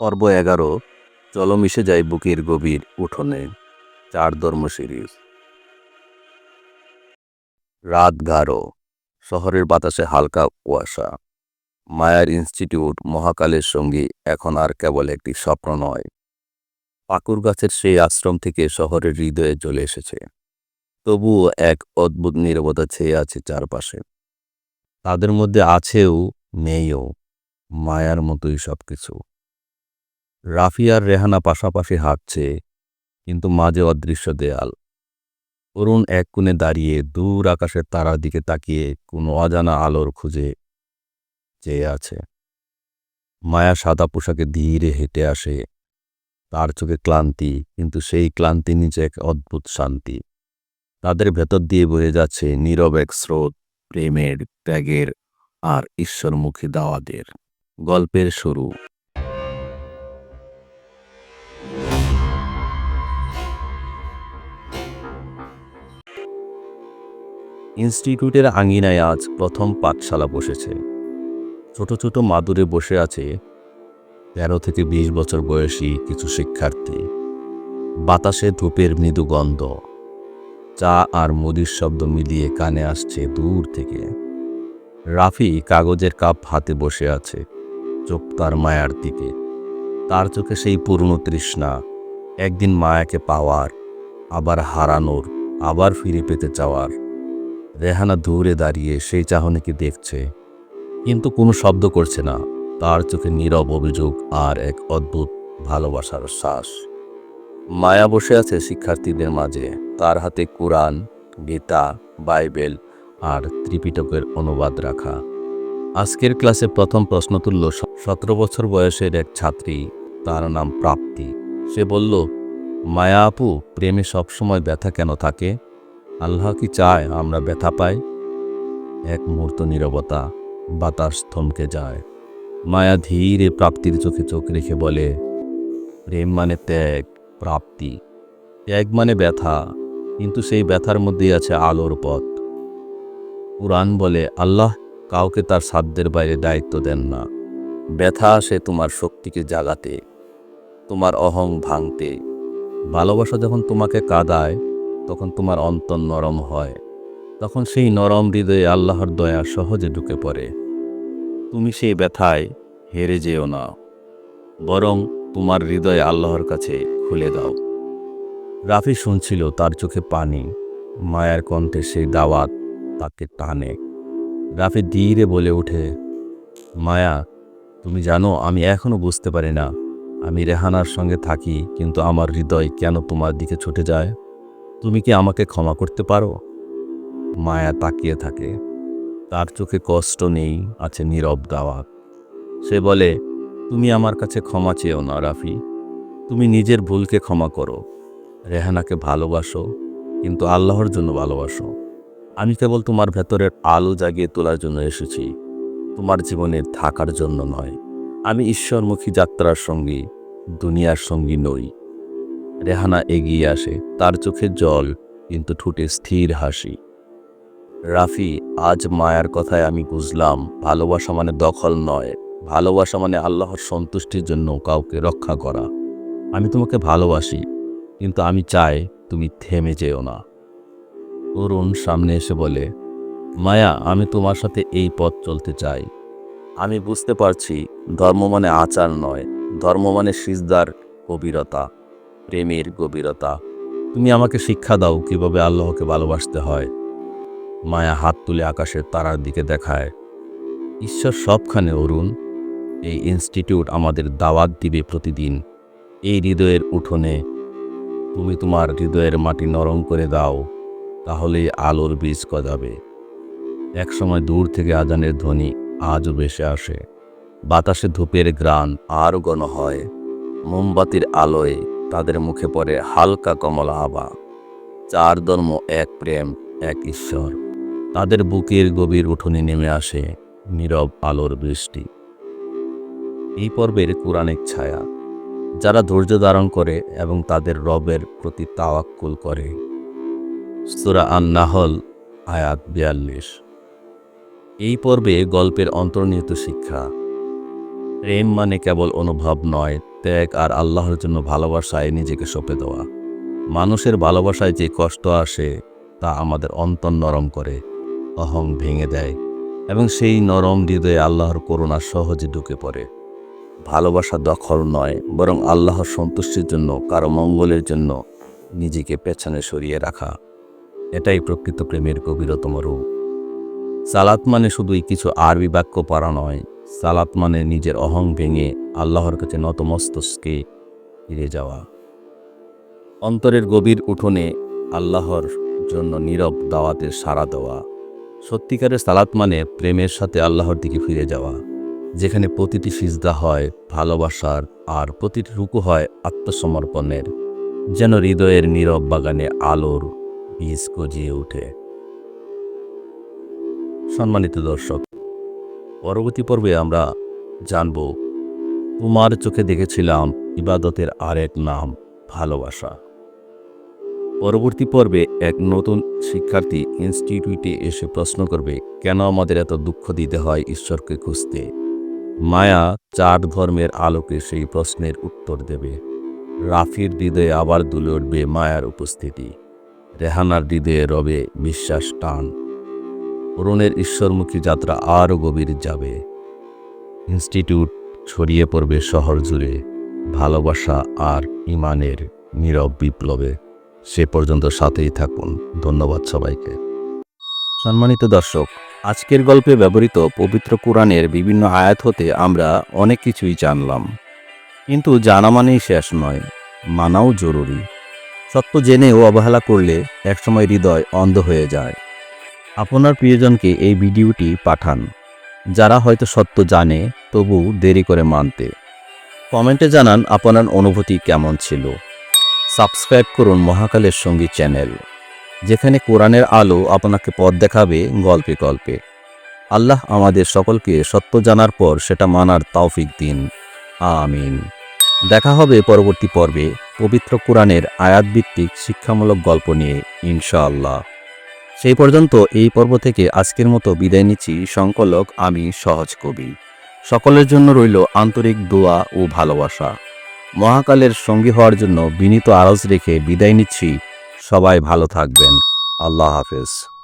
পর্ব এগারো, চলো মিশে যায় বুকের গভীর উঠোনে, চার ধর্ম সিরিজ। রাত গাঢ় শহরের বাতাসে হালকা কুয়াশা। মায়ার ইনস্টিটিউট মহাকালের সঙ্গী এখন আর কেবল একটি স্বপ্ন নয়। পাকুর গাছের সেই আশ্রম থেকে শহরের হৃদয়ে চলে এসেছে। তবুও এক অদ্ভুত নীরবতা ছেয়ে আছে চারপাশে। তাদের মধ্যে আছেও নেইও মায়ার মতোই সবকিছু। রাফি আর রেহানা পাশাপাশি হাঁটছে, কিন্তু মাঝে অদৃশ্য দেয়াল। অরুণ এক কোণে দাঁড়িয়ে দূর আকাশের তারার দিকে তাকিয়ে কোনো অজানা আলোর খুঁজে চেয়ে আছে। মায়া সাদা পোশাকে ধীরে হেঁটে আসে। তার চোখে ক্লান্তি, কিন্তু সেই ক্লান্তি নিচে এক অদ্ভুত শান্তি। তাদের ভেতর দিয়ে বয়ে যাচ্ছে নীরব এক স্রোত, প্রেমের, ত্যাগের আর ঈশ্বরমুখী দাওয়াদের। গল্পের শুরু। ইনস্টিটিউটের আঙিনায় আজ প্রথম পাঠশালা বসেছে। ছোট ছোট মাদুরে বসে আছে তেরো থেকে বিশ বছর বয়সী কিছু শিক্ষার্থী। বাতাসে ধূপের মৃদু গন্ধ। চা আর মুদির শব্দ মিলিয়ে কানে আসছে দূর থেকে। রাফি কাগজের কাপ হাতে বসে আছে চোখ তার মায়ার দিকে। তার চোখে সেই পুরনো তৃষ্ণা। একদিন মায়াকে পাওয়ার, আবার হারানোর, আবার ফিরে পেতে চাওয়ার। রেহানা দূরে দাঁড়িয়ে সেই চাহনিকে দেখছে। কিন্তু কোনো শব্দ করছে না। তার চোখে নীরব অভিযোগ আর এক অদ্ভুত ভালোবাসার শ্বাস। মায়া বসে আছে শিক্ষার্থীদের মাঝে। তার হাতে কোরআন, গীতা, বাইবেল আর ত্রিপিটকের অনুবাদ রাখা। আজকের ক্লাসে প্রথম প্রশ্ন তুলল সতেরো বছর বয়সের এক ছাত্রী। তার নাম প্রাপ্তি। সে বলল, মায়া আপু, প্রেমে সবসময় ব্যথা কেন থাকে? আল্লাহ কি চায় আমরা ব্যথা পাই? এক মুহূর্ত নীরবতা, বাতাস থমকে যায়। মায়া ধীরে প্রাপ্তির চোখে চোখ রেখে বলে, প্রেম মানে ত্যাগ, প্রাপ্তি। ত্যাগ মানে ব্যথা, কিন্তু সেই ব্যথার মধ্যেই আছে আলোর পথ। পুরাণ বলে, আল্লাহ কাউকে তার সাধ্যের বাইরে দায়িত্ব দেন না। ব্যথা আসে তোমার শক্তিকে জাগাতে, তোমার অহং ভাঙতে। ভালোবাসা যখন তোমাকে কাদায় তখন তোমার অন্তর নরম হয়। তখন সেই নরম হৃদয়ে আল্লাহর দয়া সহজে ঢুকে পড়ে। তুমি সেই ব্যথায় হেরে যেও না। বরং তোমার হৃদয় আল্লাহর কাছে খুলে দাও। রাফি শুনছিল তার চোখে পানি, মায়ার কণ্ঠে সেই দাওয়াত তাকে টানে। রাফি ধীরে বলে ওঠে, মায়া, তুমি জানো আমি এখনও বুঝতে পারি না। আমি রেহানার সঙ্গে থাকি, কিন্তু আমার হৃদয় কেন তোমার দিকে ছুটে যায়? তুমি কি আমাকে ক্ষমা করতে পারো? মায়া তাকিয়ে থাকে। তার চোখে কষ্ট নেই, আছে নীরব দাওয়াত সে বলে, তুমি আমার কাছে ক্ষমা চেয়েও না, রাফি। তুমি নিজের ভুলকে ক্ষমা করো। রেহানাকে ভালোবাসো, কিন্তু আল্লাহর জন্য ভালোবাসো। আমি কেবল তোমার ভেতরের আলো জাগিয়ে তোলার জন্য এসেছি। তোমার জীবনে থাকার জন্য নয়। আমি ঈশ্বরমুখী যাত্রার সঙ্গী, দুনিয়ার সঙ্গী নই। রেহানা এগিয়ে আসে, তার চোখে জল, কিন্তু ঠুটে স্থির হাসি। রাফি, আজ মায়ার কথায় আমি বুঝলাম, ভালোবাসা মানে দখল নয়। ভালোবাসা মানে আল্লাহর সন্তুষ্টির জন্য কাউকে রক্ষা করা। আমি তোমাকে ভালোবাসি, কিন্তু আমি চাই তুমি থেমে যেও না। অরুণ সামনে এসে বলে, মায়া, আমি তোমার সাথে এই পথ চলতে চাই। আমি বুঝতে পারছি, ধর্ম মানে আচার নয়। ধর্ম মানে সিজদার গভীরতা। প্রেমের গভীরতা। তুমি আমাকে শিক্ষা দাও কীভাবে আল্লাহকে ভালোবাসতে হয়। মায়া হাত তুলে আকাশের তারার দিকে দেখায়। ঈশ্বর সবখানে অরুণ। এই ইনস্টিটিউট আমাদের দাওয়াত দিবে প্রতিদিন। এই হৃদয়ের উঠোনে তুমি তোমার হৃদয়ের মাটি নরম করে দাও, তাহলে আলোর বীজ গজাবে। একসময় দূর থেকে আজানের ধ্বনি আজও ভেসে আসে। বাতাসে ধূপের গ্রান আরও গণ হয়। মোমবাতির আলোয় তাদের মুখে পড়ে হালকা কমলা আবা চার ধর্ম, এক প্রেম, এক ঈশ্বর। তাদের বুকের গভীর উঠোনে নেমে আসে নীরব আলোর বৃষ্টি। এই পর্বের কোরআনিক ছায়া, যারা ধৈর্য ধারণ করে এবং তাদের রবের প্রতি তাওয়াক্কুল করে। সুরা আন নাহল আয়াত বিয়াল্লিশ। এই পর্বে গল্পের অন্তর্নিহিত শিক্ষা, প্রেম মানে কেবল অনুভব নয় ত্যাগ আর আল্লাহর জন্য ভালোবাসায় নিজেকে সঁপে দেওয়া। মানুষের ভালোবাসায় যে কষ্ট আসে, তা আমাদের অন্তর নরম করে, অহং ভেঙে দেয় এবং সেই নরম হৃদয়ে আল্লাহর করুণা সহজে ঢুকে পড়ে। ভালোবাসা দখল নয়, বরং আল্লাহর সন্তুষ্টির জন্য, কারও মঙ্গলের জন্য নিজেকে পেছনে সরিয়ে রাখা। এটাই প্রকৃত প্রেমের গভীরতম রূপ। সালাত মানে শুধুই কিছু আরবি বাক্য পারা নয় সালাত মানে নিজের অহং ভেঙে আল্লাহর কাছে নতমস্তকে ফিরে যাওয়া। অন্তরের গভীর উঠোনে আল্লাহর জন্য নীরব দাওয়াতের সাড়া দেওয়া। সত্যিকারের সালাত মানে প্রেমের সাথে আল্লাহর দিকে ফিরে যাওয়া, যেখানে প্রতিটি সিজদা হয় ভালোবাসার আর প্রতিটি রুকু হয় আত্মসমর্পণের, যেন হৃদয়ের নীরব বাগানে আলোর বীজ গজিয়ে ওঠে। সম্মানিত দর্শক পরবর্তী পর্বে আমরা জানব তোমার চোখে দেখেছিলাম ইবাদতের আরেক নাম, ভালোবাসা। পরবর্তী পর্বে এক নতুন শিক্ষার্থী ইনস্টিটিউটে এসে প্রশ্ন করবে, কেন আমাদের এত দুঃখ দিতে হয় ঈশ্বরকে খুঁজতে? মায়া চার ধর্মের আলোকে সেই প্রশ্নের উত্তর দেবে। রাফির হৃদয়ে আবার দুলে উঠবে মায়ার উপস্থিতি। রেহানার হৃদয়ে রবে বিশ্বাস টান। অরুণের ঈশ্বরমুখী যাত্রা আরও গভীর যাবে। ইনস্টিটিউট ছড়িয়ে পড়বে শহর জুড়ে, ভালোবাসা আর ইমানের নীরব বিপ্লবে। সে পর্যন্ত সাথেই থাকুন। ধন্যবাদ সবাইকে। সম্মানিত দর্শক, আজকের গল্পে ব্যবহৃত পবিত্র কোরআনের বিভিন্ন আয়াত হতে আমরা অনেক কিছুই জানলাম। কিন্তু জানা মানেই শেষ নয়, মানাও জরুরি। সত্য জেনেও অবহেলা করলে একসময় হৃদয় অন্ধ হয়ে যায়। আপনার প্রিয়জনকে এই ভিডিওটি পাঠান। যারা হয়তো সত্য জানে, তবু দেরি করে মানতে। কমেন্টে জানান আপনার অনুভূতি কেমন ছিল। সাবস্ক্রাইব করুন মহাকালের সঙ্গী চ্যানেল, যেখানে কোরআনের আলো আপনাকে পথ দেখাবে গল্পে গল্পে। আল্লাহ আমাদের সকলকে সত্য জানার পর সেটা মানার তৌফিক দিন। আমিন। দেখা হবে পরবর্তী পর্বে পবিত্র কোরআনের আয়াতভিত্তিক শিক্ষামূলক গল্প নিয়ে, ইনশাআল্লাহ। সেই পর্যন্ত এই পর্ব থেকে আজকের মতো বিদায় নিচ্ছি। সংকলক আমি সহজ কবি। সকলের জন্য রইল আন্তরিক দোয়া ও ভালোবাসা। মহাকালের সঙ্গী হওয়ার জন্য বিনীত আরজ রেখে বিদায় নিচ্ছি। সবাই ভালো থাকবেন। আল্লাহ হাফেজ।